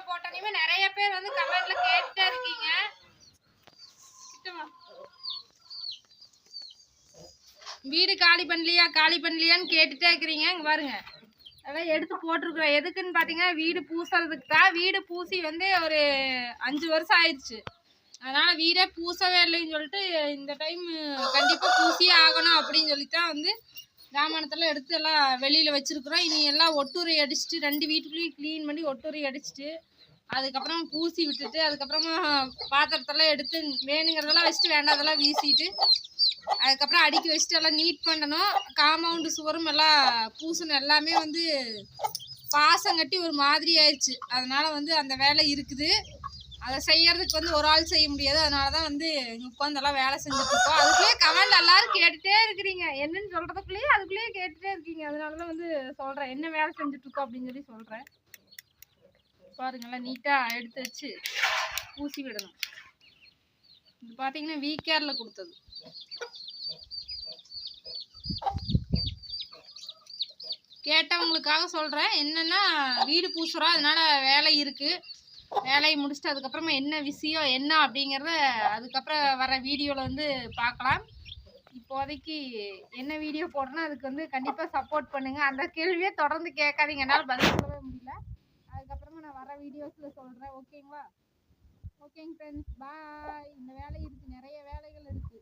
Video போட்டதையுமே நிறைய பேர் வந்து கமெண்ட்ல கேட்டுட்டே இருக்கீங்க. வீடு காலி பண்ணலையா காலி பண்ணலையான்னு கேட்டுட்டே இருக்கிறீங்க. இங்கே பாருங்க. அதெல்லாம் எடுத்து போட்டிருக்குறோம். எதுக்குன்னு பார்த்தீங்கன்னா வீடு பூசுறதுக்கு தான். வீடு பூசி வந்து ஒரு அஞ்சு வருஷம் ஆயிடுச்சு. அதனால் வீடே பூசவே இல்லைன்னு சொல்லிட்டு இந்த டைம் கண்டிப்பாக பூசியே ஆகணும் அப்படின்னு சொல்லி தான் வந்து ஜாமானத்தெல்லாம் எடுத்து எல்லாம் வெளியில் வச்சுருக்குறோம். இனி எல்லாம் ஒட்டுரை அடிச்சுட்டு ரெண்டு வீட்டுக்குள்ளேயும் க்ளீன் பண்ணி ஒட்டுரை அடிச்சுட்டு அதுக்கப்புறம் பூசி விட்டுட்டு அதுக்கப்புறமா பாத்திரத்தெல்லாம் எடுத்து வேணுங்கிறதெல்லாம் வச்சுட்டு வேண்டாதெல்லாம் வீசிட்டு அதுக்கப்புறம் அடுக்கி வச்சுட்டு எல்லாம் நீட் பண்ணணும். காம்பவுண்டு சுவரும் எல்லாம் பூசணும். எல்லாமே வந்து பாசம் கட்டி ஒரு மாதிரி ஆயிடுச்சு. அதனால் வந்து அந்த வேலை இருக்குது. அதை செய்யறதுக்கு வந்து ஒரு ஆள் செய்ய முடியாது. அதனால தான் வந்து இங்கே வேலை செஞ்சுட்டு இருக்கோம் அதுக்குள்ளேயே கமெண்ட் எல்லாரும் கேட்டுட்டே இருக்கிறீங்க. என்னன்னு சொல்றதுக்குள்ளேயே அதுக்குள்ளேயே கேட்டுட்டே இருக்கீங்க. அதனால தான் வந்து சொல்கிறேன் என்ன வேலை செஞ்சுட்டு இருக்கோம் அப்படின்னு சொல்லி சொல்கிறேன் பாருங்களேன் நீட்டாக எடுத்து வச்சு பூசி விடணும். இது பார்த்தீங்கன்னா வீக்கேரில் கொடுத்தது. கேட்டவங்களுக்காக சொல்கிறேன் என்னென்னா வீடு பூசுகிறோம் அதனால வேலை இருக்குது வேலையை முடிச்சுட்டு அதுக்கப்புறமா என்ன விஷயம் என்ன அப்படிங்கிறத அதுக்கப்புறம் வர வீடியோவில் வந்து பார்க்கலாம். இப்போதைக்கு என்ன வீடியோ போடுறேன்னா அதுக்கு வந்து கண்டிப்பாக சப்போர்ட் பண்ணுங்கள் அந்த கேள்வியே தொடர்ந்து கேட்காதீங்க. என்னால் பதில் சொல்லவே முடியல. அதுக்கப்புறமா நான் வர வீடியோஸில் சொல்கிறேன் ஓகேங்களா? ஓகேங்க ஃப்ரெண்ட்ஸ் பாய் இந்த வேலை இருக்குது நிறைய வேலைகள் இருக்குது